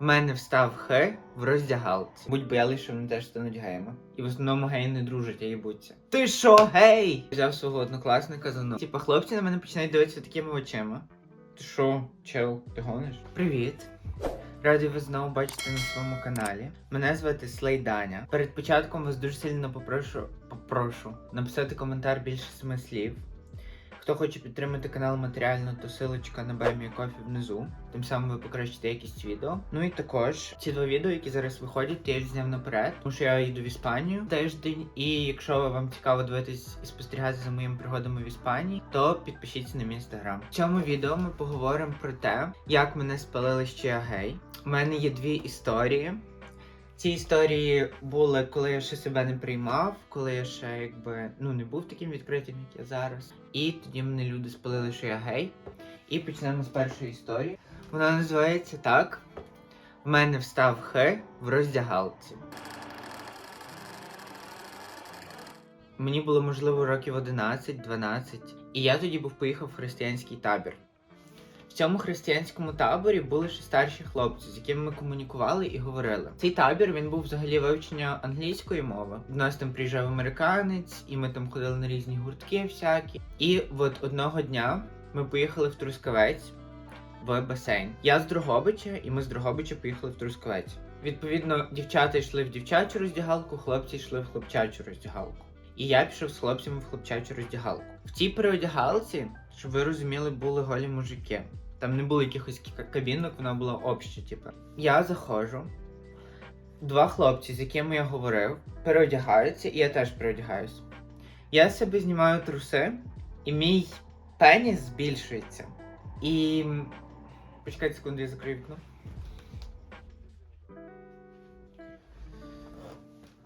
В мене встав Х в роздягалці. Будь боялись, що вони теж стануть геями. І в основному геї не дружать, а їбуться. Ти що, гей? Взяв свого однокласника за ногу. Типа хлопці на мене починають дивитися такими очима. Ти що, чел, ти гониш? Привіт. Радий вас знову бачити на своєму каналі. Мене звати Слей Даня. Перед початком вас дуже сильно попрошу, попрошу написати коментар більше семи слів. Хто хоче підтримати канал матеріально, то силочка на Баймі Кофі внизу. Тим самим ви покращите якість відео. Ну і також ці два відео, які зараз виходять, я зняв наперед, тому що я їду в Іспанію тиждень. І якщо вам цікаво дивитись і спостерігати за моїми пригодами в Іспанії, то підпишіться на мій інстаграм. В цьому відео ми поговоримо про те, як мене спалили ще гей. У мене є дві історії. Ці історії були, коли я ще себе не приймав, коли я ще якби ну не був таким відкритим, як я зараз. І тоді мене люди спалили, що я гей. І почнемо з першої історії. Вона називається так: В мене встав Х в роздягалці. Мені було можливо років 11-12, і я тоді був поїхав в християнський табір. В цьому християнському таборі були ще старші хлопці, з якими ми комунікували і говорили. Цей табір він був взагалі вивчення англійської мови. До нас там приїжджав американець, і ми там ходили на різні гуртки всякі. І от одного дня ми поїхали в Трускавець в басейн. Я з Дрогобича, і ми з Дрогобича поїхали в Трускавець. Відповідно, дівчата йшли в дівчачу роздягалку, хлопці йшли в хлопчачу роздягалку. І я пішов з хлопцями в хлопчачу роздягалку. В цій переодягалці, щоб ви розуміли, були голі мужики. Там не було якихось кабінок, вона була обща, типу. Я заходжу. Два хлопці, з якими я говорив, переодягаються, і я теж переодягаюся. Я себе знімаю труси, і мій пеніс збільшується. І. Почекайте секунду, я закрию вікно.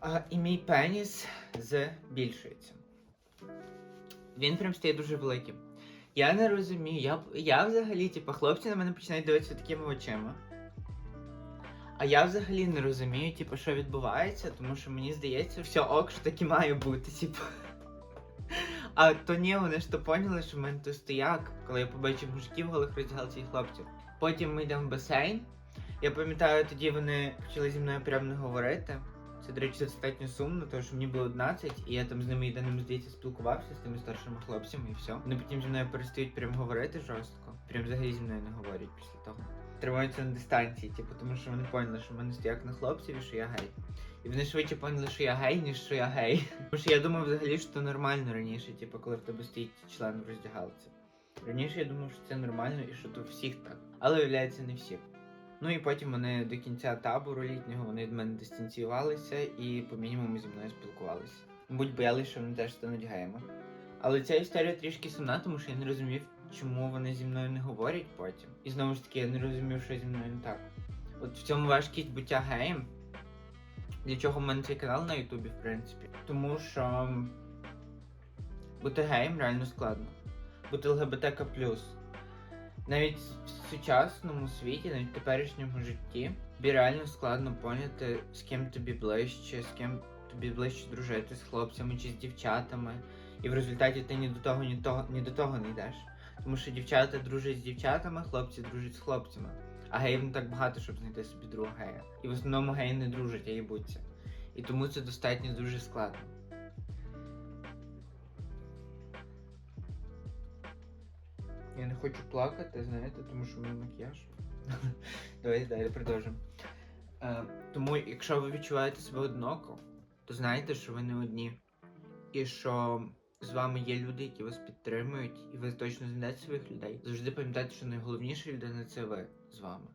А, і мій пеніс збільшується. Він прям стає дуже великим. Я не розумію, я, я взагалі, типу, хлопці на мене починають дивитися такими очима. А я взагалі не розумію, типу, що відбувається, тому що мені здається, все ок, що так і має бути, типу. А то ні, вони ж то поняли, що в мене то стояк, коли я побачив мужиків голих роздягалці і хлопців. Потім ми йдемо в басейн. Я пам'ятаю, тоді вони почали зі мною прямо не говорити. Це, до речі, достатньо сумно, тому що мені було 11, і я там з ними єдиним, здається, спілкувався з тими старшими хлопцями і все. Вони потім зі мною перестають прям говорити жорстко. Прям взагалі зі мною не говорять після того. Тримаються на дистанції, типу, тому що вони поняли, що в мене стояк на хлопців і що я гей. І вони швидше поняли, що я гей, ніж що я гей. Тому що я думав взагалі, що це нормально раніше, типу, коли в тебе стоїть член в роздягалці. Раніше я думав, що це нормально і що то всіх так. Але виявляється, не всіх. Ну і потім вони до кінця табору літнього вони від мене дистанціювалися і по мінімуму зі мною спілкувалися. Мабуть, боялися, що вони теж стануть геями. Але ця історія трішки сумна, тому що я не розумів, чому вони зі мною не говорять потім. І знову ж таки, я не розумів, що зі мною не так. От в цьому важкість буття геєм. Для чого в мене цей канал на Ютубі, в принципі. Тому що бути геєм реально складно. Бути ЛГБТК навіть в сучасному світі, навіть в теперішньому житті, тобі реально складно поняти, з ким тобі ближче, з ким тобі ближче дружити, з хлопцями чи з дівчатами. І в результаті ти ні до того, ні, того, ні до того не йдеш. Тому що дівчата дружать з дівчатами, хлопці дружать з хлопцями. А геїв не так багато, щоб знайти собі друга гея. І в основному геї не дружать, а їбуться. І тому це достатньо дуже складно. Я не хочу плакати, знаєте, тому що в мене макіяж. Давайте далі продовжимо. Е, тому, якщо ви відчуваєте себе одиноко, то знайте, що ви не одні. І що з вами є люди, які вас підтримують, і ви точно знайдете своїх людей. Завжди пам'ятайте, що найголовніша людина це ви з вами.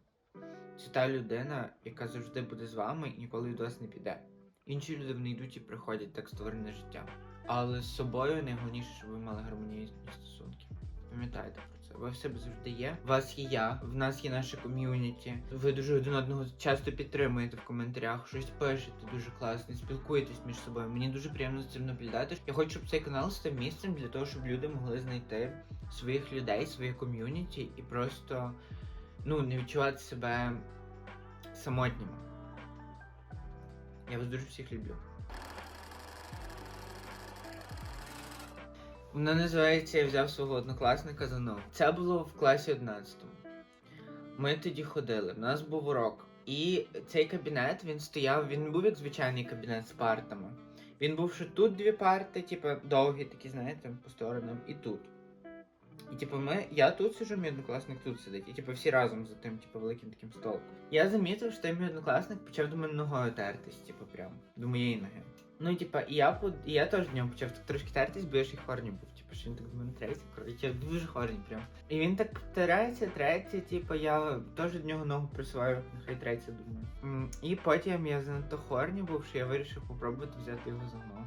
Це та людина, яка завжди буде з вами і ніколи від вас не піде. Інші люди вони йдуть і приходять, так створене життя. Але з собою найголовніше, щоб ви мали гармонійні стосунки. Пам'ятайте. Ви в себе завжди є. У вас є я, в нас є наше ком'юніті. Ви дуже один одного часто підтримуєте в коментарях, щось пишете дуже класно, спілкуєтесь між собою. Мені дуже приємно за цим наблюдати. Я хочу, щоб цей канал став місцем для того, щоб люди могли знайти своїх людей, своє ком'юніті і просто ну не відчувати себе самотніми. Я вас дуже всіх люблю. Вона називається Я взяв свого однокласника за ногу. Це було в класі 11. Ми тоді ходили. У нас був урок І цей кабінет він стояв, він не був як звичайний кабінет з партами. Він був що тут дві парти, типу, довгі такі, знаєте, по сторонам, і тут. І типу, ми, я тут сижу, мій однокласник тут сидить. І типу всі разом за тим, типу, великим таким столом. Я замітив, що мій однокласник почав до мене ногою тертись, типу, прям до моєї ноги. Ну, і типа, і я і я теж до нього почав так трошки тертись, бо я ж і хорні був. Типу, що він так до мене треться, коротше, дуже хорні прям. І він так тирається, треться, типу, я теж до нього ногу присуваю, нехай треться, думаю. І потім я занадто хорні був, що я вирішив попробувати взяти його за ногу.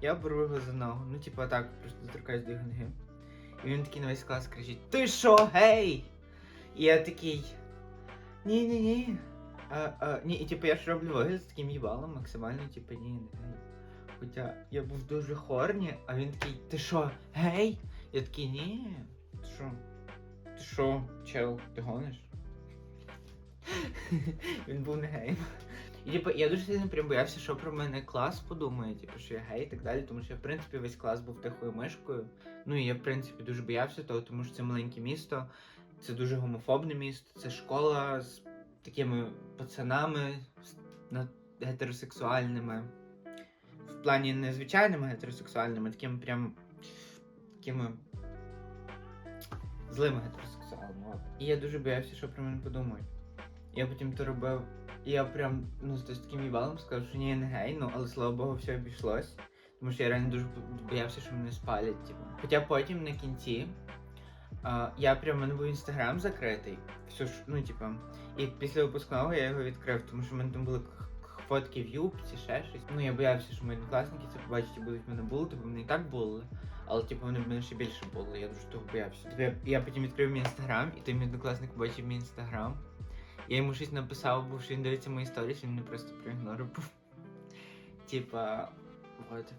Я беру його за ногу, ну типу так, просто доторкаюсь до його ноги. І він такий на весь клас кричить: Ти що, гей? І я такий. Ні-ні-ні. А, а, ні, і типу я ж роблю вигляд з таким їбалом максимально, типу, ні, не гей. Хоча я був дуже хорні, а він такий, ти що, гей? Я такий, ні. Ти що? Ти що, чел, ти гониш? він був не геєм. І типу, я дуже сильно прям боявся, що про мене клас подумає, типу, що я гей і так далі, тому що в принципі весь клас був тихою мишкою. Ну і я, в принципі, дуже боявся того, тому що це маленьке місто, це дуже гомофобне місто, це школа з такими пацанами гетеросексуальними. В плані не звичайними гетеросексуальними, такими прям такими злими гетеросексуалами. І я дуже боявся, що про мене подумають. Я потім то робив. І я прям ну, з таким їбалом сказав, що ні, я не гей, ну але слава Богу, все обійшлось. Тому що я реально дуже боявся, що мене спалять. Типу. Хоча потім на кінці я прям у мене був інстаграм закритий. Все ж, ну, типу, і після випускного я його відкрив, тому що в мене там були фотки в юбці, ще щось. Ну я боявся, що мої однокласники це побачать і будуть мене булити, бо вони і так були. Але типу вони в мене ще більше були, я дуже того боявся. Тобто, я, я потім відкрив мій інстаграм, і той мій однокласник побачив мій інстаграм. Я йому щось написав, бо що він дивиться мої сторіс, він мене просто проігнорив. Типа, от.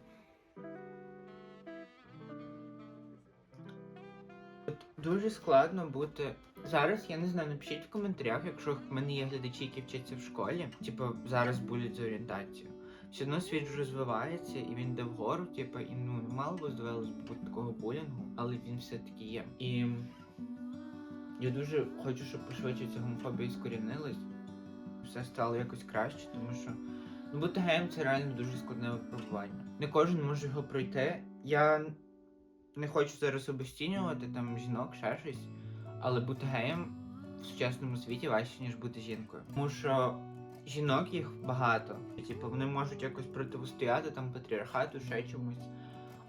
Дуже складно бути. Зараз я не знаю, напишіть в коментарях, якщо в мене є глядачі, які вчаться в школі, типу зараз будуть з орієнтацією. Все одно світ розвивається і він йде вгору, типу, і ну мало би здавалося бути такого булінгу, але він все-таки є. І я дуже хочу, щоб пошвидше ця гомофобія скорінилась, все стало якось краще, тому що ну, бути геєм це реально дуже складне випробування. Не кожен може його пройти. Я не хочу зараз обесцінювати там жінок, ще щось, але бути геєм в сучасному світі важче, ніж бути жінкою. Тому що жінок їх багато. Типу, вони можуть якось протистояти там патріархату, ще чомусь.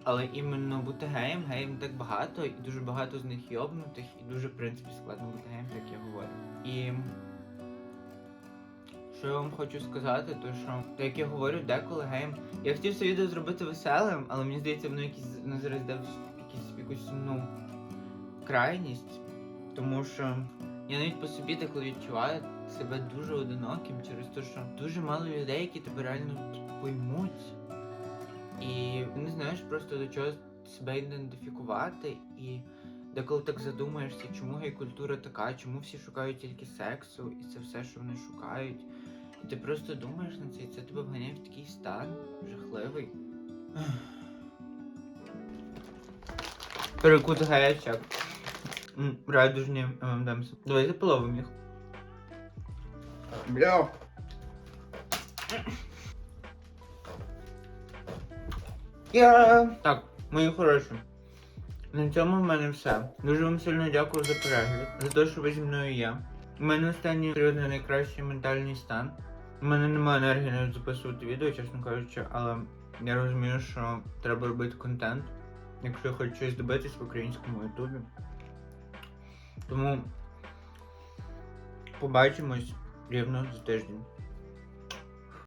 Але іменно бути геєм, геєм так багато, і дуже багато з них йобнутих, і дуже, в принципі, складно бути геєм, як я говорю. І що я вам хочу сказати, то що, так як я говорю, деколи геєм. Я хотів це відео зробити веселим, але мені здається, воно якісь воно зараз в якусь ну, крайність. Тому що я навіть по собі деколи відчуваю себе дуже одиноким через те, що дуже мало людей, які тебе реально поймуть. І не знаєш просто до чого себе ідентифікувати. І деколи так задумаєшся, чому гей-культура така, чому всі шукають тільки сексу, і це все, що вони шукають. І ти просто думаєш на це, і це тебе вганяє в такий стан жахливий. Перекут гарячак. Радужні ММДМС. Давайте половимо їх. Бля. Я... Так, мої хороші. На цьому в мене все. Дуже вам сильно дякую за перегляд, за те, що ви зі мною є. У мене останній серйозно найкращий ментальний стан. У мене немає енергії навіть записувати відео, чесно кажучи, але я розумію, що треба робити контент, якщо я хочу щось добитись в українському ютубі. Тому побачимось рівно за тиждень.